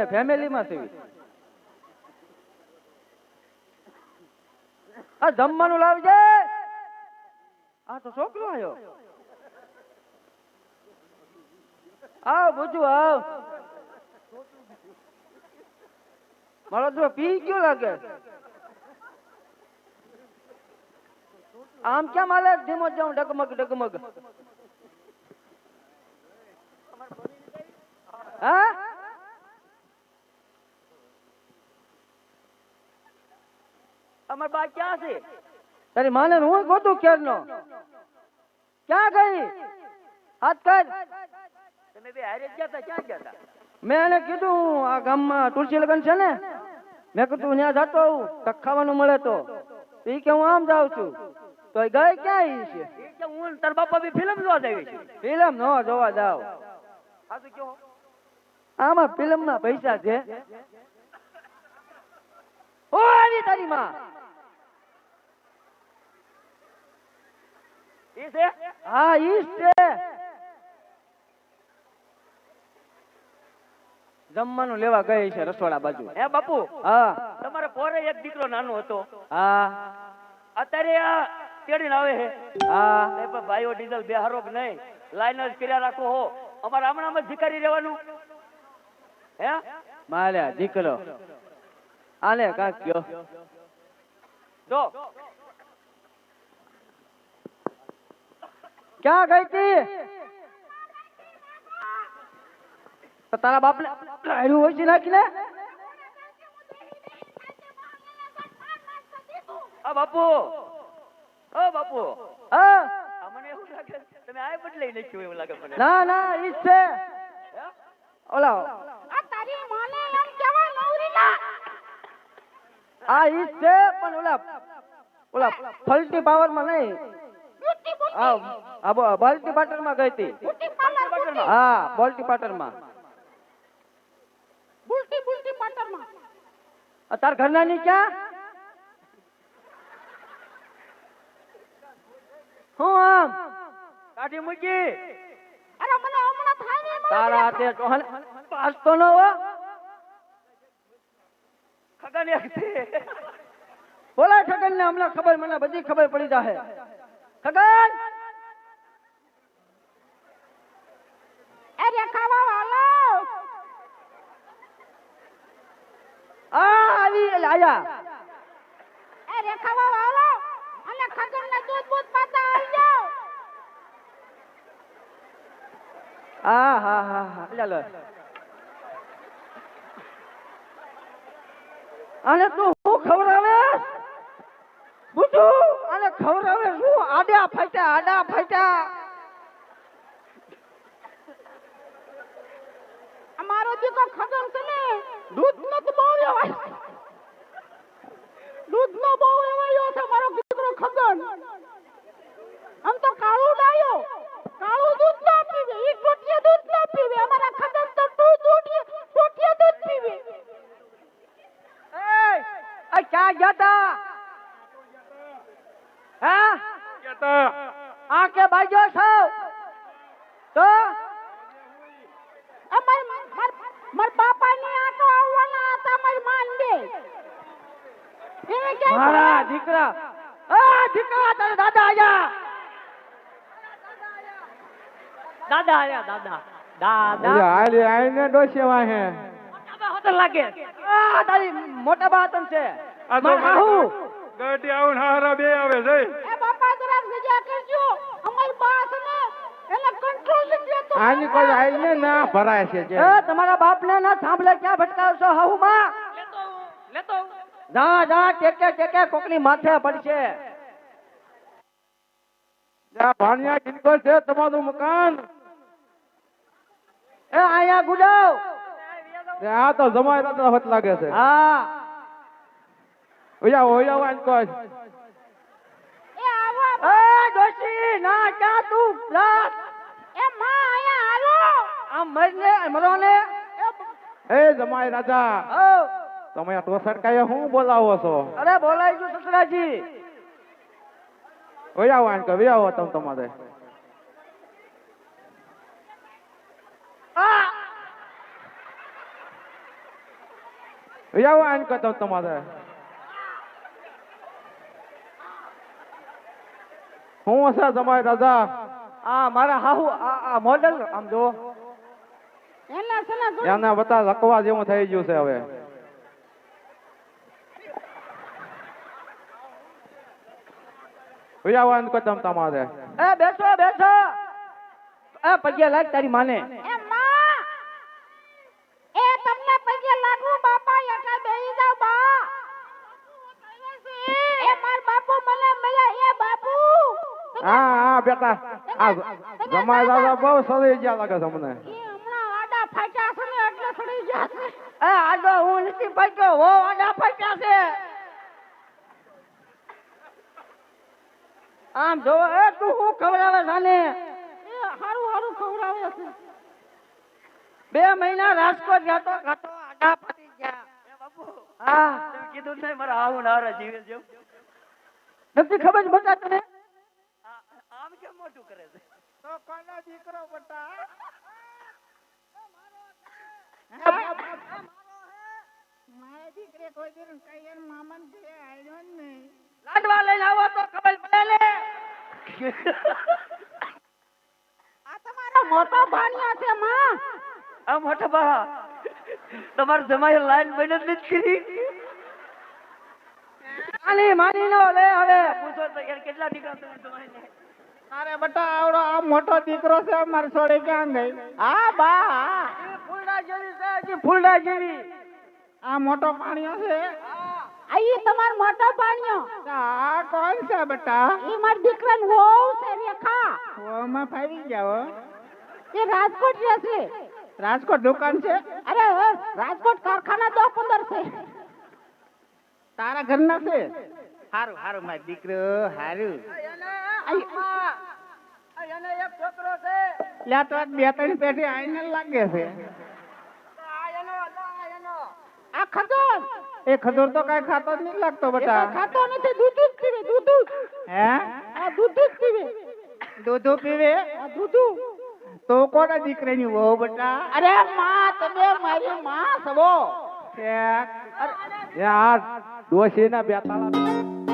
અમે ફેમિલીમાં છીએ આ જમવાનું લાવજે આ તો છોકરો આવ્યો આવ બુજુ, આવ. મારો તો પી ગયો લાગે? આમ કેમ હાલે? ધીમો જાઉં, ડગમગ ડગમગ. હા? અમાર બા ક્યાં છે? તારી માને હું ગોતું ક્યારનો ક્યાં ગઈ? હાથ કર. તમે બે હારે ગયા તા ક્યાં ગયા તા? મેં એને કીધું આ ગામમાં તુલસી લગન છે ને? મેં કીધું ત્યાં જતો આવું તો ખાવાનું મળે તો. એ કે હું આમ જાઉં છું. તો ગઈ ક્યાં છે? કે હું તાર બાપા બી ફિલ્મ જોવા જઈ ફિલ્મ નો જોવા જાવ. આમાં ફિલ્મ ના પૈસા છે. ઓ આવી તારી માં. છે હા ઈ છે. જમવાનું લેવા ગઈ છે રસોડા બાજુ. હે બાપુ? હા. તમારે પોરે એક દીકરો નાનો હતો. હા. અત્યારે આ તેડીને આવે છે હા. એ પણ ભાઈઓ ડીઝલ બે હારો કે નહીં લાઈન જ કર્યા રાખો હો. અમારે હમણાં જ ભિખારી રહેવાનું. હે? મારે દીકરો. આને કાંક કયો જો. ક્યાં ગઈ હતી તો તારા બાપને હાર્યું હોય છે નાખીને? આ બાપુ. ઓ બાપુ. હા? મને એવું લાગે તમે આ બદલાઈ નાખ્યું એવું લાગે મને. ના ના ઈ છે. ઓલા. આ તારી માને એમ કેવાય નવરીલા આ ઈ છે પણ ઓલા ઓલા ફલ્ટી પાવરમાં નહીં. આ બોલ્ટી પાટરમાં ગઈ તી બ્યુટી પાર્લર બુટી હા બોલ્ટી પાટણમાં બુટી બુટી પાર્લરમાં તાર ઘરના ની ક્યાં? હું આમ? કાઢી મૂકી. અરે મને હમણાં થાય ને તારા હાથે ટોહન પાસ તો ન હો. ખગન એક છે. બોલાય ને હમણાં ખબર મને બધી ખબર પડી જાહે. છગન એ રેખાવા વાલો આ આવી એટલે આયા. એ રેખાવા વાલો અને ખગન ને દૂધ બૂધ પાતા આવી જાઓ. હા હા હા હા. ચાલો આને તું હું ખવડાવે? બુજુ અને ખવડાવે આડા ફાટ્યા આડા ફાટ્યા. અમારો દીકરો ખગન છે ને દૂધ નો તો બહુ એવાય દૂધ નો બહુ એવાયો છે મારો દીકરો ખગન આમ તો કાળું ડાયો કાળું દૂધ ના પીવે ઈ ટોટિયા દૂધ ના પીવે અમારા ખગન તો ટુ દૂધ ટોટિયા દૂધ પીવે એ આ ક્યાં ગયા તા હા આ કે બાજ્યો છો તો અમાર માર માર બાપાની આટો આવવાના હતા મારી માન દે એને કે મારા દીકરા આ દીકરા દાદા આયા. દાદા આયા દાદા. દાદા. આલી આઈને ડોસે વાહે દાદા લાગે. આ તારી મોટા બા તમ છે. મારા હાહુ. ગઢી આવું ને હારા બે આવે જઈ એ બાપા જરાક સજા કરજો. અમારી બા છે ને એને કંટ્રોલ નથી રહેતો આની કોઈ આઈને ના ભરાય છે એ તમારા બાપને ના સાંભળે ક્યાં ભટકાવશો હાહુ માં લેતો લેતો. જા જા ટેકે ટેકે કોકની માથે પડશે. જ્યાં ભાણિયા કિનકો છે તમારું મકાન. એ આયા ગુડાવ આ તો જમાય દાદા હોત લાગે છે. હા. ઓયા ઓયા વાન કોઈ એ આવો એ ડોશી ના ક્યાં તું? લાસ એ માં આયા હાલો આ મરને મરો ને એ જમાય રાજા. ઓ. તમે આ ટોસર કાય હું બોલાવો છો? અરે બોલાઈ ગયું સસરાજી. ઓયા વાન કોઈ વ્યાવો તમ તમારે આ આવો આને કહેતો તમારે હું છે તમારી રજા આ મારા હાહુ આ મોડલ આમ જો એના સના જોઈ એને બતા લકવા જેવું થઈ ગયું છે હવે આવો આને તમારે. એ બેસો બેસો. એ પગે લાગ તારી માને. એ માં. એ તમને પગે લાગુ બાપા એઠા બેહી જાવ બા. એ માર બાપુ મને મળ્યા એ બાપુ. હા હા બેટા. આ જમાઈ દાદા બહુ સરી ગયા લાગે છે મને એ હમણાં આડા ફાટ્યા છે ને એટલે સડી ગયા છે. એ આડો હું નથી ફાટ્યો હો આડા ફાટ્યા છે. આમ જો એ તું હું ખવડાવે સાને એ હારું હારું ખવડાવે છે. બે મહિના રાજકોટ ગયા તો ગાતો આડા પડી ગયા. એ બાપુ હા. તમે કીધું નહીં મારા હાહુ નારા જીવે છે નથી ખબર બતા તને? આમ કેમ મોટું કરે છે? તો કોનો દીકરો બટા? મારા દીકરે કોઈ દિન કઈ મામન ઘરે આવ્યો જ નહીં. લાડવા લઈને આવો તો ખબર પડે ને. આ તમારો મોટો ભાણિયો છે માં. આ મોટો બા તમારે જમાઈ લાઈન બને જ નથી કરી. માની માની નો લે હવે. પૂછો તો કેટલા દીકરા તમે જમાઈને અરે બટા આવડો આ મોટો દીકરો છે મારી છોડી ક્યાં ગઈ? હા બા. હા ફૂલડા જેવી છે હજી ફૂલડા જેવી. આ મોટો પાણીઓ છે? આ તમાર તમારો મોટો પાણીઓ આ કોણ છે બટા? ઈ માર દીકરાન વહુ છે રેખા. વહુમાં ફાવી જાવ એ રાજકોટ રહે છે. રાજકોટ દુકાન છે? અરે રાજકોટ કારખાના દો પંદર છે. તારા ઘરના છે? હારું હારું મારો દીકરો હારું. એને એક છોકરો છે લ્યા તો બે ત્રણ પેઢી આઈને લાગે છે. આ એનો આ એનો આ ખજૂર એ ખજૂર તો કઈ ખાતો જ નહીં લાગતો બટા. ખાતો નથી દૂધ જ પીવે દૂધ હે? આ દૂધ જ પીવે. દૂધ પીવે? આ દૂધ તો કોના દીકરીની વહુ બટા? અરે માં તમે મારી માં સવો એ આ ડોશી ના બેતાળા